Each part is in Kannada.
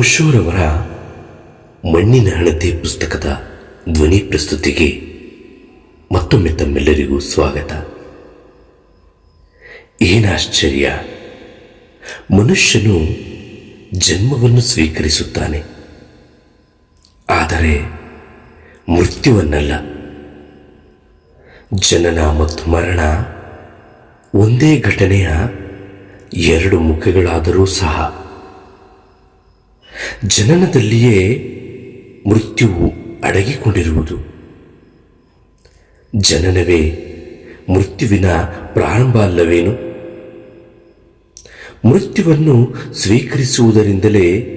ಓಶೋರವರ ಮಣ್ಣಿನ ಹಣತೆ ಪುಸ್ತಕದ ಧ್ವನಿ ಪ್ರಸ್ತುತಿಗೆ ಮತ್ತೊಮ್ಮೆ ತಮ್ಮೆಲ್ಲರಿಗೂ ಸ್ವಾಗತ. ಏನಾಶ್ಚರ್ಯ! ಮನುಷ್ಯನು ಜನ್ಮವನ್ನು ಸ್ವೀಕರಿಸುತ್ತಾನೆ. ಆದರೆ ಮೃತ್ಯುವನ್ನಲ್ಲ. ಜನನ ಮತ್ತು ಮರಣ ಒಂದೇ ಘಟನೆಯ ಎರಡು ಮುಖಗಳಾದರೂ ಸಹ ಜನನದಲ್ಲಿಯೇ ಮೃತ್ಯುವು ಅಡಗಿಕೊಂಡಿರುವುದು. ಜನನವೇ ಮೃತ್ಯುವಿನ ಪ್ರಾರಂಭ ಅಲ್ಲವೇನು? ಮೃತ್ಯುವನ್ನು ಸ್ವೀಕರಿಸುವುದರಿಂದಲೇ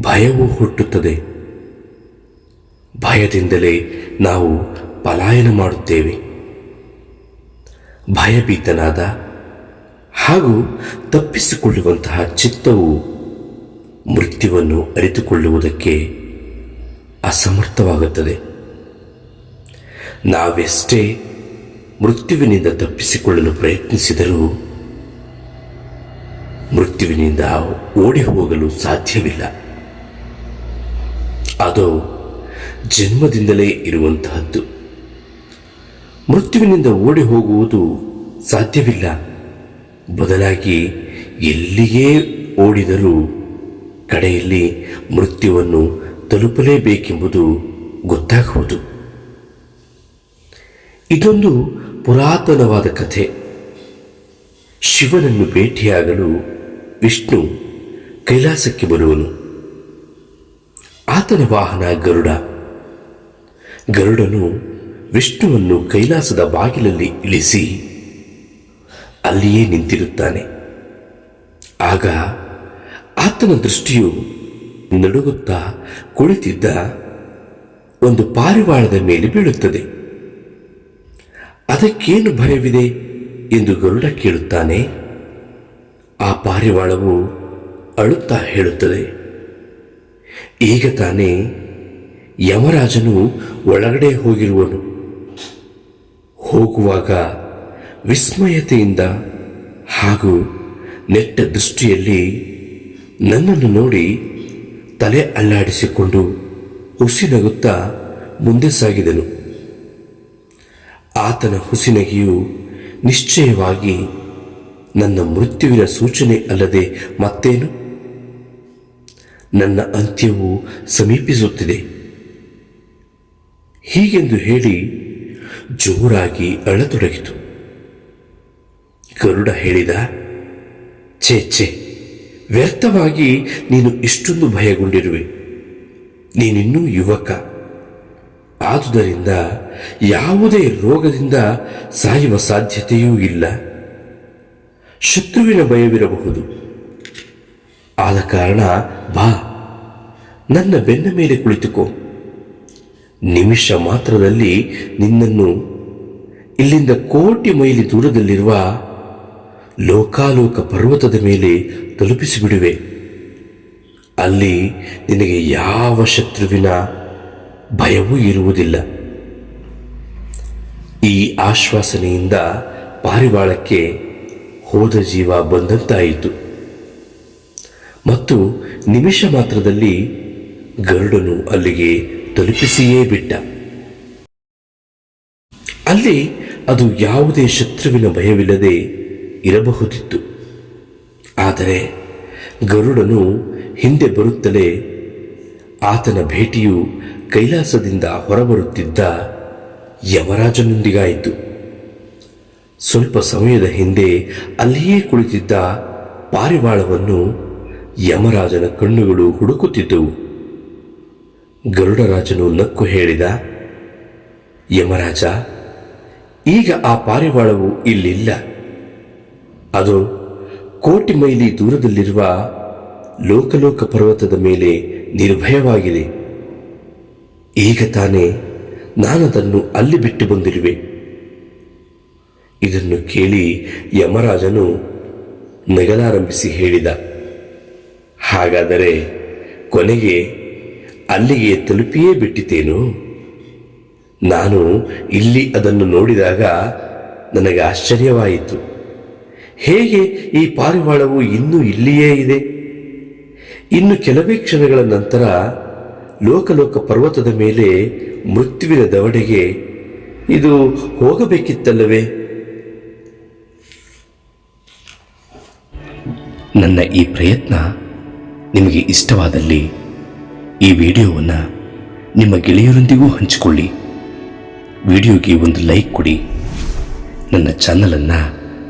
ಭಯವು ಹುಟ್ಟುತ್ತದೆ. ಭಯದಿಂದಲೇ ನಾವು ಪಲಾಯನ ಮಾಡುತ್ತೇವೆ. ಭಯಭೀತನಾದ ಹಾಗೂ ತಪ್ಪಿಸಿಕೊಳ್ಳುವಂತಹ ಚಿತ್ತವು ಮೃತ್ಯುವನ್ನು ಅರಿತುಕೊಳ್ಳುವುದಕ್ಕೆ ಅಸಮರ್ಥವಾಗುತ್ತದೆ. ನಾವೆಷ್ಟೇ ಮೃತ್ಯುವಿನಿಂದ ತಪ್ಪಿಸಿಕೊಳ್ಳಲು ಪ್ರಯತ್ನಿಸಿದರೂ ಮೃತ್ಯುವಿನಿಂದ ಓಡಿ ಹೋಗಲು ಸಾಧ್ಯವಿಲ್ಲ. ಅದು ಜನ್ಮದಿಂದಲೇ ಇರುವಂತಹದ್ದು. ಮೃತ್ಯುವಿನಿಂದ ಓಡಿ ಹೋಗುವುದು ಸಾಧ್ಯವಿಲ್ಲ. ಬದಲಾಗಿ ಎಲ್ಲಿಯೇ ಓಡಿದರೂ ಕಡೆಯಲ್ಲಿ ಮೃತ್ಯುವನ್ನು ತಲುಪಲೇಬೇಕೆಂಬುದು ಗೊತ್ತಾಗುವುದು. ಇದೊಂದು ಪುರಾತನವಾದ ಕಥೆ. ಶಿವನನ್ನು ಭೇಟಿಯಾಗಲು ವಿಷ್ಣು ಕೈಲಾಸಕ್ಕೆ ಬರುವನು. ಆತನ ವಾಹನ ಗರುಡ. ಗರುಡನು ವಿಷ್ಣುವನ್ನು ಕೈಲಾಸದ ಬಾಗಿಲಲ್ಲಿ ಇಳಿಸಿ ಅಲ್ಲಿಯೇ ನಿಂತಿರುತ್ತಾನೆ. ಆಗ ಆತನ ದೃಷ್ಟಿಯು ನಡುಗುತ್ತಾ ಕುಳಿತಿದ್ದ ಒಂದು ಪಾರಿವಾಳದ ಮೇಲೆ ಬೀಳುತ್ತದೆ. ಅದಕ್ಕೇನು ಭಯವಿದೆ ಎಂದು ಗರುಡ ಕೇಳುತ್ತಾನೆ. ಆ ಪಾರಿವಾಳವು ಅಳುತ್ತಾ ಹೇಳುತ್ತದೆ. ಈಗ ತಾನೇ ಯಮರಾಜನು ಒಳಗಡೆ ಹೋಗಿರುವನು. ಹೋಗುವಾಗ ವಿಸ್ಮಯತೆಯಿಂದ ಹಾಗೂ ನೆಟ್ಟ ದೃಷ್ಟಿಯಲ್ಲಿ ನನ್ನನ್ನು ನೋಡಿ ತಲೆ ಅಲ್ಲಾಡಿಸಿಕೊಂಡು ಹುಸಿನಗುತ್ತಾ ಮುಂದೆ ಸಾಗಿದನು. ಆತನ ಹುಸಿನಗಿಯು ನಿಶ್ಚಯವಾಗಿ ನನ್ನ ಮೃತ್ಯುವಿನ ಸೂಚನೆ ಅಲ್ಲದೆ ಮತ್ತೇನು? ನನ್ನ ಅಂತ್ಯವು ಸಮೀಪಿಸುತ್ತಿದೆ. ಹೀಗೆಂದು ಹೇಳಿ ಜೋರಾಗಿ ಅಳತೊಡಗಿತು. ಗರುಡ ಹೇಳಿದ, ಛೇ ಛೇ ವ್ಯರ್ಥವಾಗಿ ನೀನು ಇಷ್ಟೊಂದು ಭಯಗೊಂಡಿರುವೆ. ನೀನಿನ್ನೂ ಯುವಕ. ಆದುದರಿಂದ ಯಾವುದೇ ರೋಗದಿಂದ ಸಾಯುವ ಸಾಧ್ಯತೆಯೂ ಇಲ್ಲ. ಶತ್ರುವಿನ ಭಯವಿರಬಹುದು. ಆದ ಕಾರಣ ಬಾ. ನನ್ನ ಬೆನ್ನ ಮೇಲೆ ಕುಳಿತುಕೋ. ನಿಮಿಷ ಮಾತ್ರದಲ್ಲಿ ನಿನ್ನನ್ನು ಇಲ್ಲಿಂದ ಕೋಟಿ ಮೈಲಿ ದೂರದಲ್ಲಿರುವ ಲೋಕಾಲೋಕ ಪರ್ವತದ ಮೇಲೆ ತಲುಪಿಸಿಬಿಡುವೆ. ಅಲ್ಲಿ ನಿನಗೆ ಯಾವ ಶತ್ರುವಿನ ಭಯವೂ ಇರುವುದಿಲ್ಲ. ಈ ಆಶ್ವಾಸನೆಯಿಂದ ಪಾರಿವಾಳಕ್ಕೆ ಹೋದ ಜೀವ ಬಂದಂತಾಯಿತು. ಮತ್ತು ನಿಮಿಷ ಮಾತ್ರದಲ್ಲಿ ಗರುಡನು ಅಲ್ಲಿಗೆ ತಲುಪಿಸಿಯೇ ಬಿಟ್ಟ. ಅಲ್ಲಿ ಅದು ಯಾವುದೇ ಶತ್ರುವಿನ ಭಯವಿಲ್ಲದೆ ಇರಬಹುದಿತ್ತು. ಆದರೆ ಗರುಡನು ಹಿಂದೆ ಬರುತ್ತಲೇ ಆತನ ಭೇಟಿಯು ಕೈಲಾಸದಿಂದ ಹೊರಬರುತ್ತಿದ್ದ ಯಮರಾಜನೊಂದಿಗಾಯಿತು. ಸ್ವಲ್ಪ ಸಮಯದ ಹಿಂದೆ ಅಲ್ಲಿಯೇ ಕುಳಿತಿದ್ದ ಪಾರಿವಾಳವನ್ನು ಯಮರಾಜನ ಕಣ್ಣುಗಳು ಹುಡುಕುತ್ತಿದ್ದವು. ಗರುಡರಾಜನು ನಕ್ಕು ಹೇಳಿದ, ಯಮರಾಜ, ಈಗ ಆ ಪಾರಿವಾಳವು ಇಲ್ಲಿಲ್ಲ. ಅದು ಕೋಟಿ ಮೈಲಿ ದೂರದಲ್ಲಿರುವ ಲೋಕಲೋಕ ಪರ್ವತದ ಮೇಲೆ ನಿರ್ಭಯವಾಗಿದೆ. ಈಗ ತಾನೇ ನಾನದನ್ನು ಅಲ್ಲಿ ಬಿಟ್ಟು ಬಂದಿರುವೆ. ಇದನ್ನು ಕೇಳಿ ಯಮರಾಜನು ನಗಲಾರಂಭಿಸಿ ಹೇಳಿದ. ಹಾಗಾದರೆ ಕೊನೆಗೆ ಅಲ್ಲಿಗೆ ತಲುಪಿಯೇ ಬಿಟ್ಟಿತೇನು? ನಾನು ಇಲ್ಲಿ ಅದನ್ನು ನೋಡಿದಾಗ ನನಗೆ ಆಶ್ಚರ್ಯವಾಯಿತು. ಹೇಗೆ ಈ ಪಾರಿವಾಳವು ಇನ್ನೂ ಇಲ್ಲಿಯೇ ಇದೆ? ಇನ್ನು ಕೆಲವೇ ಕ್ಷಣಗಳ ನಂತರ ಲೋಕಲೋಕ ಪರ್ವತದ ಮೇಲೆ ಮೃತ್ಯುವಿನ ದವಡೆಗೆ ಇದು ಹೋಗಬೇಕಿತ್ತಲ್ಲವೇ? ನನ್ನ ಈ ಪ್ರಯತ್ನ ನಿಮಗೆ ಇಷ್ಟವಾದಲ್ಲಿ ಈ ವಿಡಿಯೋವನ್ನು ನಿಮ್ಮ ಗೆಳೆಯರೊಂದಿಗೂ ಹಂಚಿಕೊಳ್ಳಿ. ವಿಡಿಯೋಗೆ ಒಂದು ಲೈಕ್ ಕೊಡಿ. ನನ್ನ ಚಾನಲನ್ನು